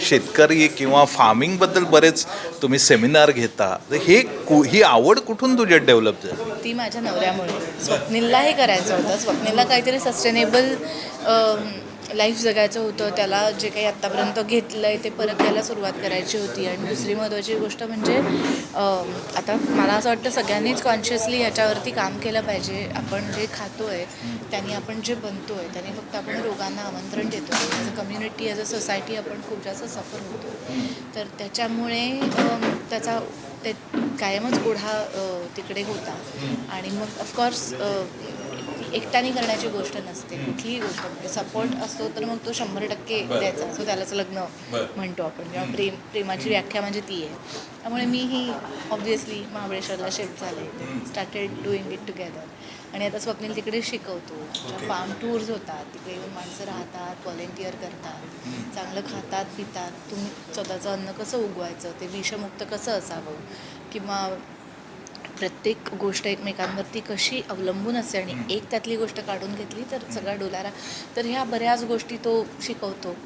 शेतकरी किंवा फार्मिंगबद्दल बरेच तुम्ही सेमिनार घेता. तर हे कु ही आवड कुठून तुझ्यात डेव्हलप झाली? ती माझ्या नवऱ्यामुळे. स्वप्नीललाही करायचं होतं. स्वप्नीलला काहीतरी सस्टेनेबल लाईफ जगायचं होतं त्याला जे काही आत्तापर्यंत घेतलं आहे ते परत द्यायला सुरुवात करायची होती. आणि दुसरी महत्त्वाची गोष्ट म्हणजे आता मला असं वाटतं सगळ्यांनीच कॉन्शियसली ह्याच्यावरती काम केलं पाहिजे. आपण जे खातो आहे त्यांनी आपण जे बनतो आहे त्यांनी फक्त आपण रोगांना आमंत्रण देतो as a community as a society आपण खूप जास्त सफर होतो तर त्याच्यामुळे त्याचा ते कायमच ओढा तिकडे होता. आणि मग ऑफकोर्स एकट्याने करण्याची गोष्ट नसते. कुठलीही गोष्ट म्हणजे सपोर्ट असतो तर मग तो शंभर टक्के द्यायचा. असो त्यालाच लग्न म्हणतो आपण. किंवा प्रेम प्रेमाची व्याख्या म्हणजे ती आहे. त्यामुळे मीही ऑब्व्हियसली महाबळेश्वरला शिफ्ट झाले. स्टार्टेड डुईंग इट टुगेदर आणि आता स्वप्नील तिकडे शिकवतो. फार्म टूर्स होतात तिकडे येऊन माणसं राहतात व्हॉलेंटिअर करतात. चांगलं खातात पितात. तुम्ही स्वतःचं अन्न कसं उगवायचं? ते विषमुक्त कसं असावं? किंवा प्रत्येक गोष्ट एकमेकांवरती कशी अवलंबून असते आणि एक त्यातली गोष्ट काढून घेतली तर सगळा डोलारा. तर ह्या बऱ्याच गोष्टी तो शिकवतो.